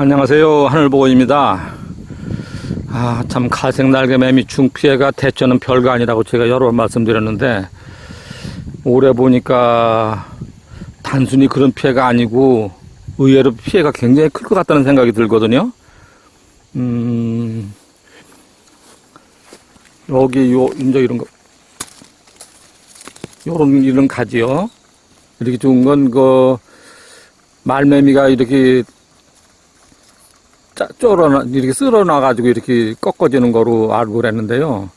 안녕하세요. 하늘보건입니다. 아, 참, 갈색 날개 매미충 피해가 대처는 별거 아니라고 제가 여러 번 말씀드렸는데, 올해 보니까 단순히 그런 피해가 아니고, 의외로 피해가 굉장히 클 것 같다는 생각이 들거든요. 음, 여기 요, 이제 이런 거, 요런, 이런 가지요. 이렇게 좋은 건, 그, 말매미가 이렇게 짜- 쫄아나 이렇게 쓸어놔 가지고 이렇게 꺾어지는 거로 알고 그랬는데요.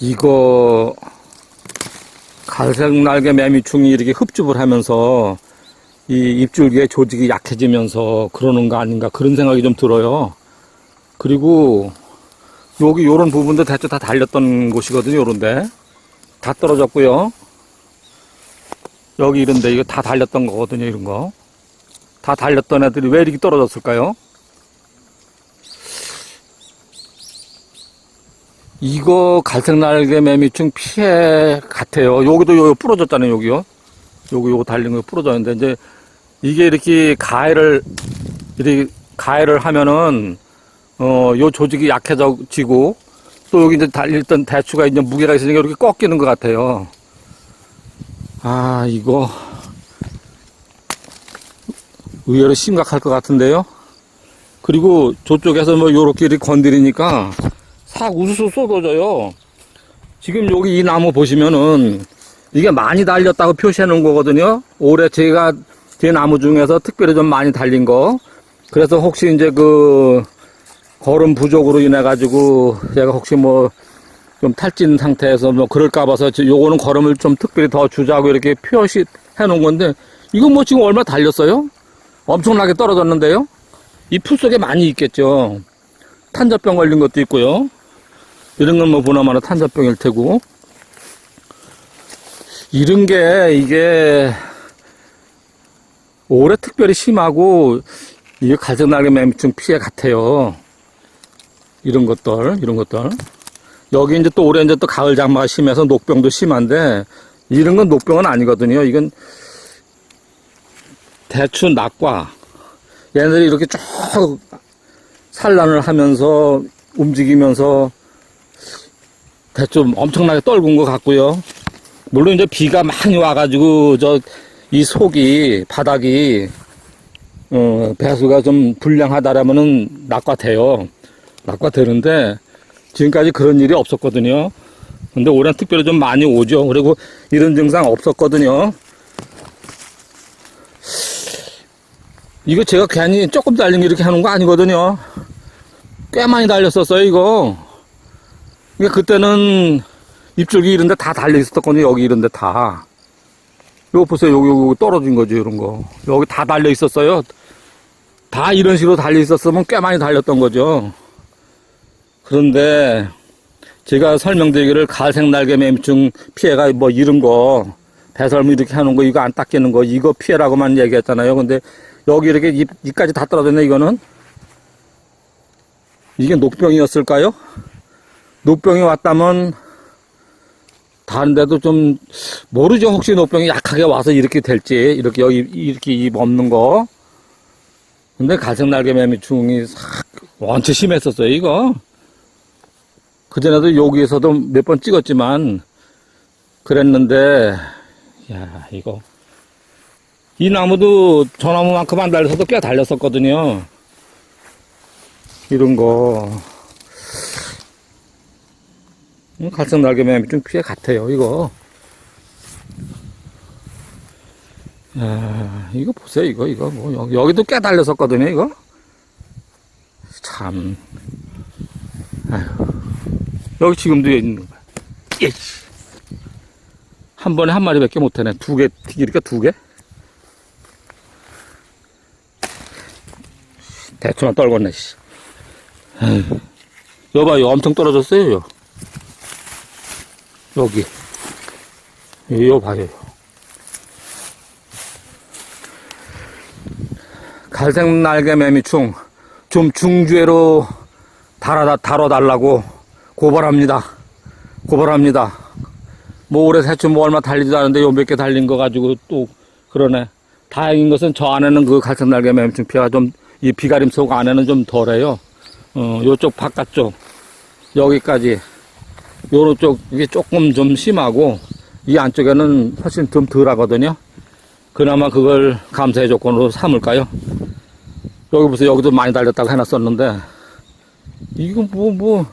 이거 갈색 날개 매미충이 이렇게 흡집을 하면서 이 입줄기의 조직이 약해지면서 그러는 거 아닌가 그런 생각이 좀 들어요. 그리고 여기 요런 부분도 대체 다 달렸던 곳이거든요. 요런데 다 떨어졌고요. 여기 이런데 이거 다 달렸던 거거든요. 이런 거. 다 달렸던 애들이 왜 이렇게 떨어졌을까요? 이거 갈색 날개 매미충 피해 같아요. 여기도 요 부러졌잖아요, 여기요. 요거 요거 달린 거 부러졌는데 이제 이게 이렇게 가해를 이렇게 가해를 하면은 어요 조직이 약해지고 또 여기 이제 달렸던 대추가 이제 무게가 있으니까 이렇게 꺾이는 것 같아요. 아 이거 의외로 심각할 것 같은데요. 그리고 저쪽에서 뭐 요렇게 이렇게 건드리니까 싹 우수수 쏟아져요. 지금 여기 이 나무 보시면은 이게 많이 달렸다고 표시해 놓은 거거든요. 올해 제가 제 나무 중에서 특별히 좀 많이 달린 거. 그래서 혹시 이제 그 걸음 부족으로 인해 가지고 제가 혹시 뭐 좀 탈진 상태에서 뭐 그럴까 봐서 저- 요거는 걸음을 좀 특별히 더 주자고 이렇게 표시해 놓은 건데 이거 뭐 지금 얼마 달렸어요? 엄청나게 떨어졌는데요? 이 풀 속에 많이 있겠죠. 탄저병 걸린 것도 있고요. 이런 건 뭐 보나마나 탄저병일 테고. 이런 게 이게 올해 특별히 심하고 이게 갈색 날개 매미충 피해 같아요. 이런 것들, 이런 것들. 여기 이제 또 올해 이제 또 가을 장마가 심해서 녹병도 심한데 이런 건 녹병은 아니거든요. 이건 대추 낙과 얘네들이 이렇게 쭉 산란을 하면서 움직이면서 대추 엄청나게 떨군 것 같고요. 물론 이제 비가 많이 와가지고 저 이 속이 바닥이 어, 배수가 좀 불량하다라면은 낙과돼요. 낙과되는데 지금까지 그런 일이 없었거든요. 근데 올해는 특별히 좀 많이 오죠. 그리고 이런 증상 없었거든요. 이거 제가 괜히 조금 달린 게 이렇게 하는 거 아니거든요. 꽤 많이 달렸었어요, 이거. 이게 그때는 입줄기 이런데 다 달려 있었거든요, 여기 이런데 다. 이거 보세요, 여기, 여기 떨어진 거죠, 이런 거. 여기 다 달려 있었어요. 다 이런 식으로 달려 있었으면 꽤 많이 달렸던 거죠. 그런데 제가 설명드리기를 갈색 날개 매미충 피해가 뭐 이런 거, 배설물 이렇게 하는 거, 이거 안 닦이는 거, 이거 피해라고만 얘기했잖아요. 근데 여기 이렇게 입, 입까지 다 떨어졌네, 이거는. 이게 녹병이었을까요? 녹병이 왔다면, 다른 데도 좀, 모르죠. 혹시 녹병이 약하게 와서 이렇게 될지, 이렇게 여기, 이렇게 입 없는 거. 근데 갈색 날개 매미충이 싹, 원체 심했었어요, 이거. 그 전에도 여기에서도 몇 번 찍었지만, 그랬는데, 야, 이거. 이 나무도 저 나무만큼 안 달려서도 꽤 달렸었거든요. 이런 거. 음, 갈색 날개매미 좀 피해 같아요, 이거. 야, 이거 보세요, 이거, 이거. 뭐, 여기, 여기도 꽤 달렸었거든요, 이거. 참. 아휴. 여기 지금도 있는 거 봐. 예씨. 한 번에 한 마리밖에 못하네. 두 개, 튀기니까 두 개? 대충 떨궜네, 씨. 여봐요, 엄청 떨어졌어요, 요. 여기. 이거 봐요. 갈색 날개 매미충, 좀 중주회로 달아, 다뤄달라고 고발합니다. 고발합니다. 뭐 올해 새초 뭐 얼마 달리지도 않은데 요 몇 개 달린 거 가지고 또 그러네. 다행인 것은 저 안에는 그 갈색 날개 맹충피가 좀, 이 비가림 속 안에는 좀 덜해요. 어, 요쪽 바깥쪽, 여기까지, 요런 쪽, 이게 조금 좀 심하고, 이 안쪽에는 훨씬 좀 덜 하거든요. 그나마 그걸 감사의 조건으로 삼을까요? 여기 보세요. 여기도 많이 달렸다고 해놨었는데, 이거 뭐, 뭐,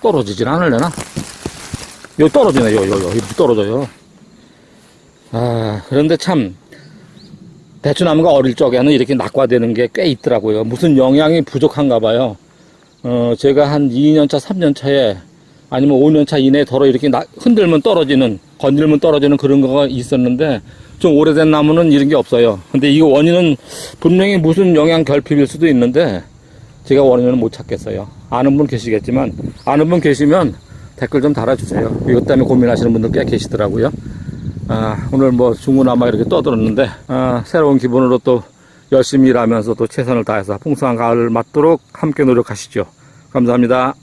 떨어지질 않을래나? 여기 떨어지네, 요, 요, 요. 이렇게 떨어져요. 아, 그런데 참, 대추나무가 어릴 적에는 이렇게 낙과되는 게 꽤 있더라고요. 무슨 영양이 부족한가 봐요. 어, 제가 한 2년차, 3년차에 아니면 5년차 이내에 덜어 이렇게 나- 흔들면 떨어지는, 건들면 떨어지는 그런 거가 있었는데 좀 오래된 나무는 이런 게 없어요. 근데 이거 원인은 분명히 무슨 영양 결핍일 수도 있는데 제가 원인을 못 찾겠어요. 아는 분 계시겠지만 아는 분 계시면 댓글 좀 달아주세요. 이것 때문에 고민하시는 분들 꽤 계시더라고요. 아, 오늘 뭐 중구나마 이렇게 떠들었는데 아, 새로운 기분으로 또 열심히 일하면서 또 최선을 다해서 풍성한 가을을 맞도록 함께 노력하시죠. 감사합니다.